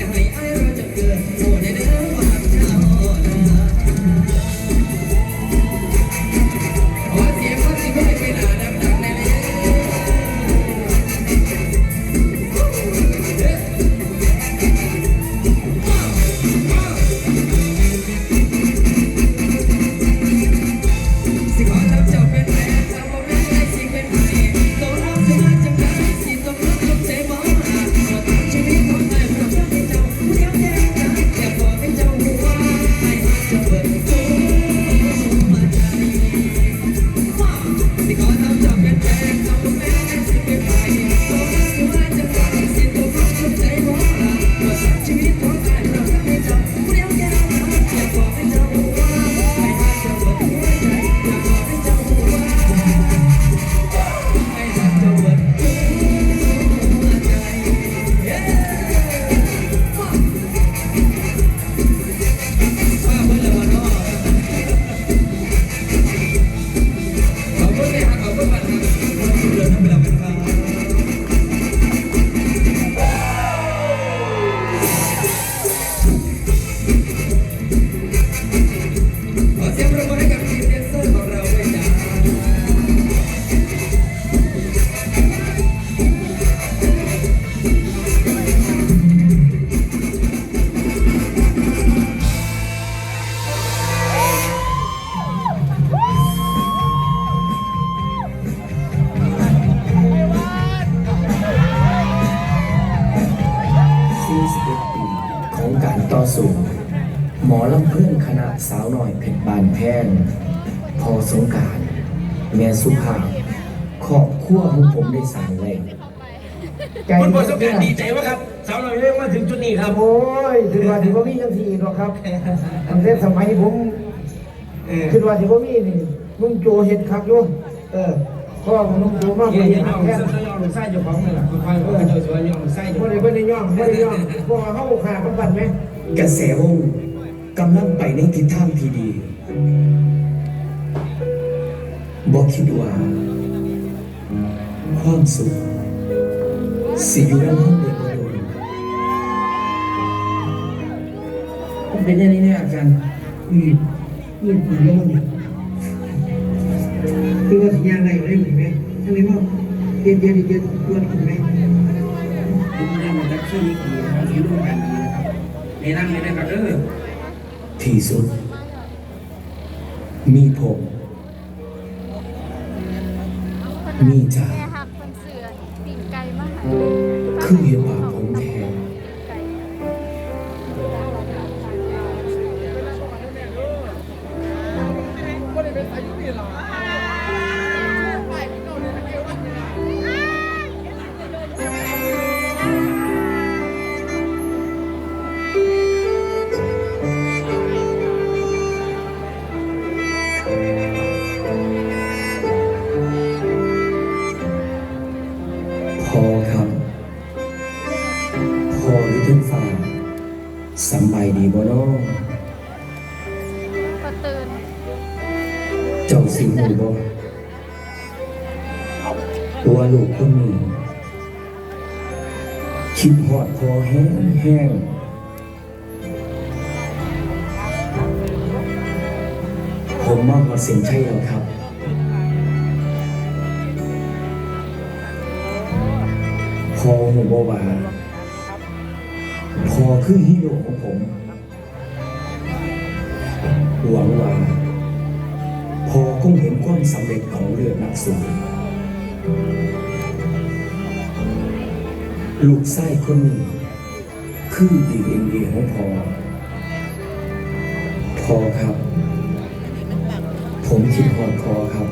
อย่าให้ไอ้เราจะเกิด สงกรารแม่สุภาพครอบครัวของผมได้สั่งไว้คุณประสบการณ์ดีใจวะครับสาวเราเรียกว่าถึงจุดนี้ครับโอ้ยถือว่าถือว่ามียังสี่หรอกครับตั้งแต่สมัยผมเออคือว่าถือว่ามีนี่ลุงโจเห็ดคักอยู่เออพ่อของลุงโจมากกเยี่ว่ายเห็ยดย่คัอกงแค่เส้นย่องไส้เจ้าของนี่แหละค่อยๆค่อยๆเจ้าสวยย่องไส้เจ้าไม่ได้ไม่ได้ย่องไม่ได้ย่องพวกเขาขาดปันไหมกระแสวงกำลังไปในทิศทางที่ดี บอกคิดว่าความสุขสิอยู่ด้านห้องเด็กบ่โดนมันเป็นอย่างนี้เนี่ยอาจารย์อืมอืมอืมแล้วมันคือว่าสัญญาณอะไรอยู่ได้ไหมใช่ไหมว่าเย็นเย็นเย็นตัวถูกไหมผมเรียนมาจากที่นี่คือเขาอยู่ร่วมกันดีนะครับในนั่งเลยนะครับเออที่สุด มีผม มีจ่าแม่หักคนเสือปิ่งไก่มาให้คือเห็นว่าผมแทนไก่พ เจ้าสิหูบ่ตัวลูกคนนี้คิดหอดพอแห้งแห้งผมมากกว่าเสียงใช่แล้วครับพอหูบ่ว่าพอคือฮีโร่ของผมหวังว่า พอคงเห็นความสำเร็จของเรือนักสู้ลูกไส้คนนี้คือดีเอ็นเอของพอพอครับ ผมคิดหอดพอครับ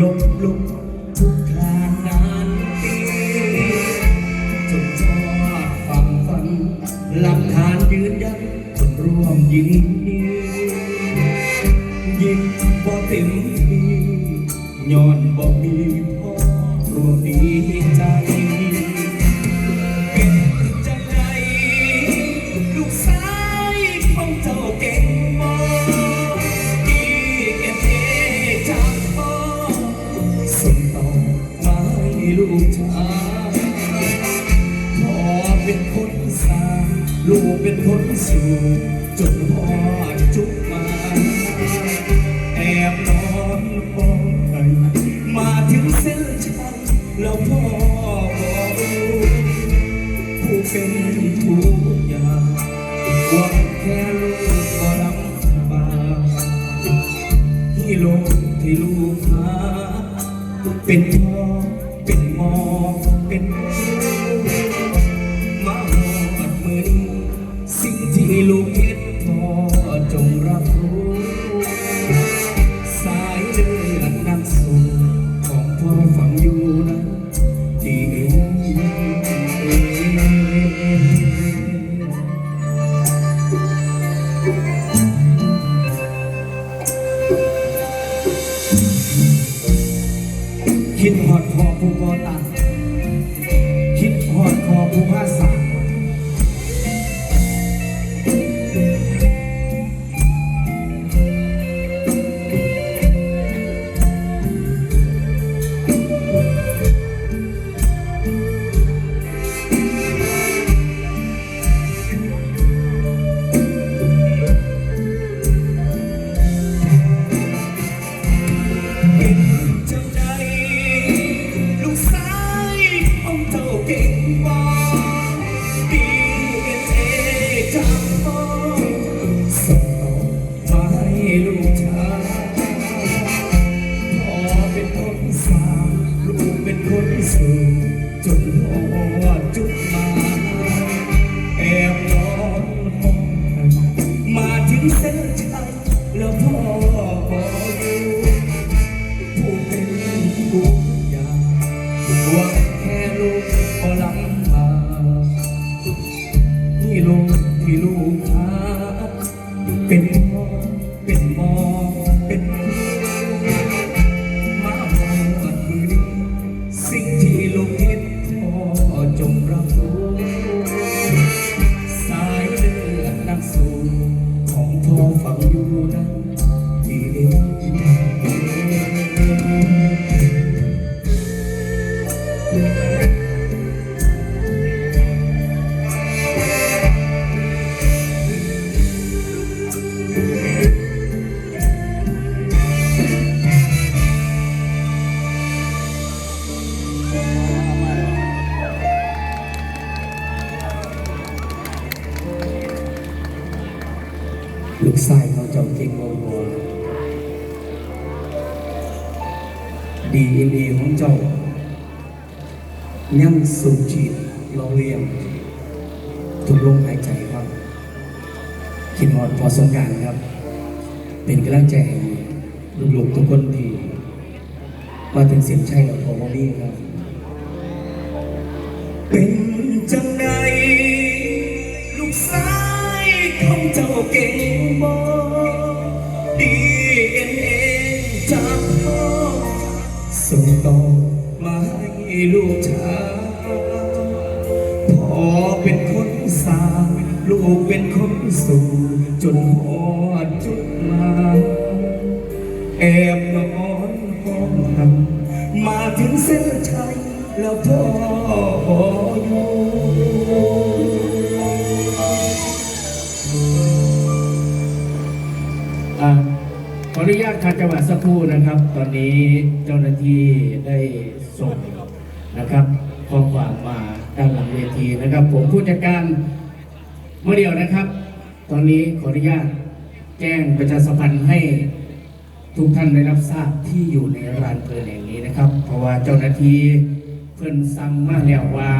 ลงลงทุกครา ลูกเป็นคนสูงจนพ่อจุกมาแอบนอนมองไปมาถึงเส้นชัยแล้วพ่อบอกลูกผู้เป็นทุกอย่างหวังแค่ลูกพอลำบากที่ลงที่ลูกหาเป็นพ่อ ดหอดคอผู้โบตันคิดหอดคอผู้ภาษา กิ่งไม้ ทุกลมหายใจครับคิดฮอดพอสมการครับ เป็นกำลังใจลูกๆทุกคนที่มาถึงเสียงใช่กับพอมนี่ครับ เป็นจังใดลูกสายของเจ้าเก่งบ่ดีเอ็นเองจากพ่อส่งต่อมาให้ลูกชาู่จนหอดจุดมาแอบนอนห้องทำมาถึงเส้นชัยแล้วพออยู่ขออนุญาตคัดจังหวัสักครู่นะครับ ตอนนี้เจ้าหน้าที่ได้ส่งนะครับข้อความมาด้านหลังเวทีนะครับ ผมผู้จัดการเมื่อเดียวนะครับ ตอนนี้ขออนุญาตแจ้งประชาสัมพันธ์ให้ทุกท่านได้รับทราบที่อยู่ในร้านเพลินแห่งนี้นะครับ เพราะว่าเจ้าหน้าที่เพิ่นสั่งมาแล้วว่า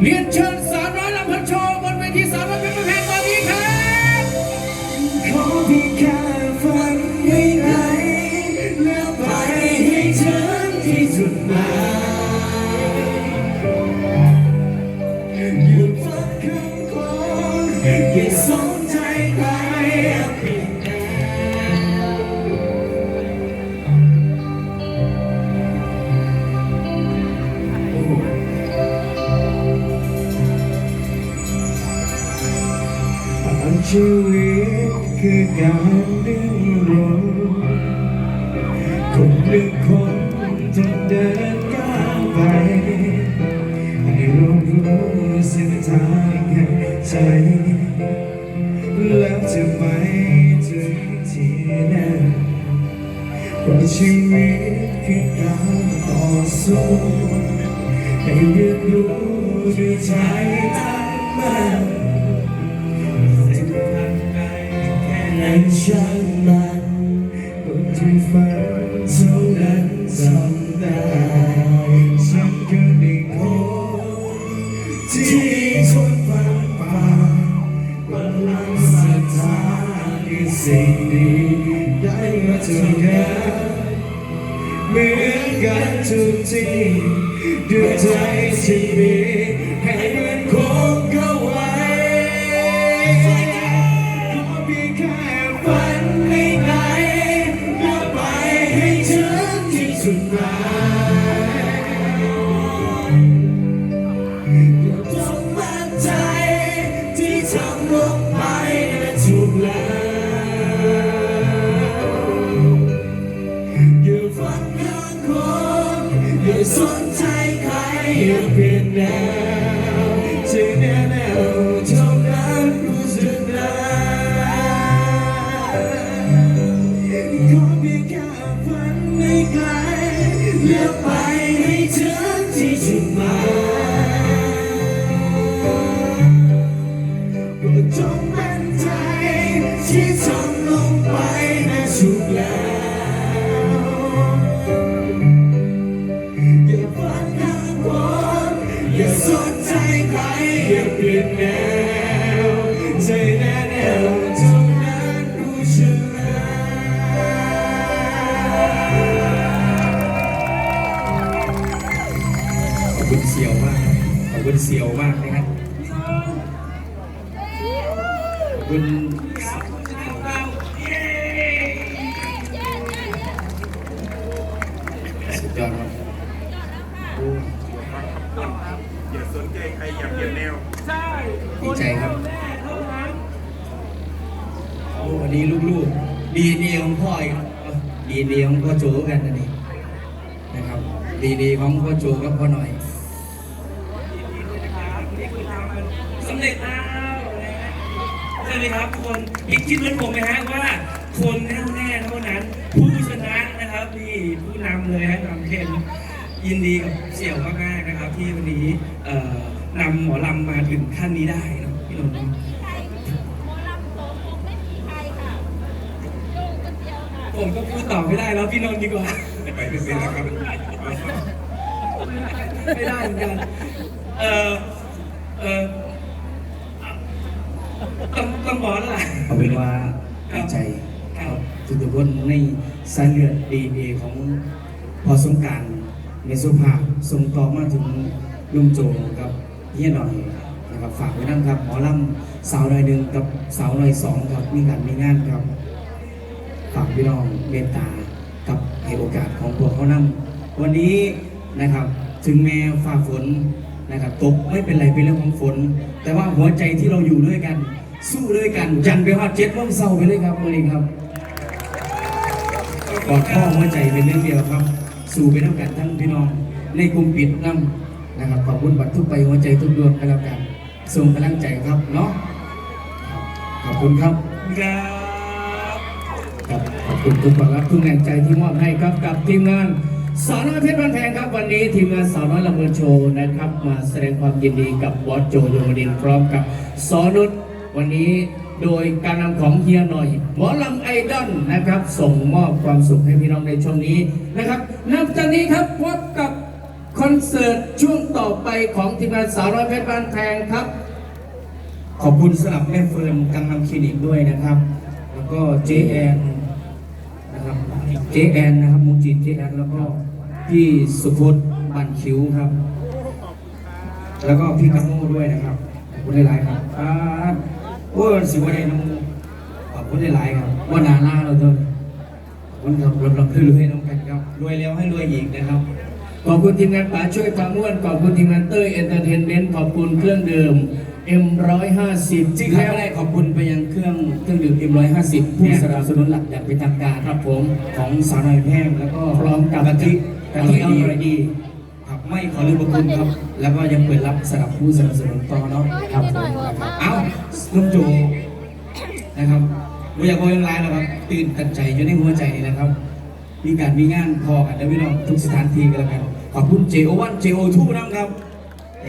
เรียนเชิญสาวน้อยลำพันโชว์บนเวทีสาวน้อยเป็นประเพณตอนนี้ครับขอเพียงแค่ ไม่สนใจใครเพียงแต่บางชีวิตคือการดิ้นรนคน แล้วจะไปถึงที่นั่นเพราะชีวิตคือการต่อสู้ให้เรียนรู้ด้วยใจตั้งมั่นจะทำได้แค่ไหนช่างมัน สิ่งดีได้มาเจากันเหมือนกันทุกทีด้วยใจที่มี สุดยอดครับอย่าสนใจใครอย่าเปลี่ยนแนวดีใจครับโอ้วันนี้ลูกๆดีดีของพ่ออีกดีดีของพ่อโจกันนะนี่นะครับ ดีดีของพ่อโจกับพ่อหน่อยสำเร็จแล้วใช่ไหมครับทุกคนอีกคิดเหมือนผมไหมฮะว่า นะครับนี่ผู้นำเลยฮะนำเทนยินดีกับเสี่ยวมากๆนะครับ ที่วันนี้เอ่อนำหมอลำมาถึงขั้นนี้ได้เนอะพี่นนท์เนอะหมอลำโตคงไม่มีใครค่ะโยงคนเดียวค่ะผมก็พูดต่อไม่ได้แล้วพี่นนท์ดีกว่าไปไม่เป็นแล้วครับไม่ได้เหมือนกันเออเออต้องต้องบอกแล้วล่ะเอาเป็นว่าดีใจ ครับทุกๆคนในสายเลือดดีเอของพอสงการในสุภาพส่งต่อมาถึงลุงโจกับเฮียหน่อยนะครับฝากไว้นั่นครับหมอลำสาวหน่อยหนึ่งกับสาวหน่อยสองครับมีการมีงานครับฝากพี่น้องเมตตากับให้โอกาสของพวกเขานำวันนี้นะครับถึงแม้ฝ่าฝนนะครับตกไม่เป็นไรเป็นเรื่องของฝน แต่ว่าหัวใจที่เราอยู่ด้วยกัน สู้ด้วยกัน ยันไปว่าเจ็ดโมงเศร้าไปเลยครับวันนี้ครับ อดข้อหัวใจเป็นเรื่องเดียวครับ สู้ไปด้วยกันทั้งพี่น้อง ในกลุ่มปิดนํนะครับขอบคุณบัตรทุกไปหัวใจทุกดวงกันแล้วกันส่งกำลังใจครับเนาะขอบคุณครับครับขอบคุณทุกความรักทุกแรงใจที่มอบให้ครับกับทีมงานสาวน้อยเพชรบ้านแพงครับวันนี้ทีมงานสาวน้อยละเมอโชว์นะครับ มาแสดงความยินดีกับบอสโจโยมดินพร้อมกับสอนุชวันนี้ โดยการนำของเฮียหน่อย หมอลำไอดอลนะครับ ส่งมอบความสุขให้พี่น้องในช่วงนี้นะครับนับจากนี้ครับพบกับคอนเสิร์ตช่วงต่อไปของทีมงานสาวน้อยเพชรบ้านแพงครับ ขอบคุณสำหรับแม่เฟิร์นกังนำคลินิกด้วยนะครับ แล้วก็เจแอนนะครับเจแอนนะครับมูจิเจแอนแล้วก็พี่สุพจน์บันคิ้วครับ แล้วก็พี่กัมโม่ด้วยนะครับขอบคุณหลายๆครับ อ่าโอ้ยสิวันใดน้องขอบคุณหลายๆครับว่านาล่าเราเถอะขอบคุณครับรับรับรวยๆน้องกันครับรวยแล้วให้รวยอีกนะครับ ขอบคุณทีมงานป๋าช่วยความม่วนขอบคุณทีมงานเต้ยเอนเตอร์เทนเมนต์ขอบคุณเครื่องดื่ม M150 ที่ครั้งแรกขอบคุณไปยังเครื่องเครื่องดื่ม M150 ผู้สนับสนุนหลักอย่างเป็นทางการครับผมของสาวน้อยแพงแล้วก็พร้อมกับกะทิกะทิอร่อยดี ไม่ขอลืมคุณครับ แล้วก็ยังเปิดรับสำหรับผู้สนับสนุนต่อเนาะครับผมนะครับเอ้าลุงโจนะครับไม่อยากโวยร้ายแล้วครับ ตื่นตันใจอยู่ในหัวใจนี่นะครับ มีการมีงานพอกันแล้วพี่น้องทุกสถานที่กันแล้วกันขอบคุณ JO1 JO2 นะครับ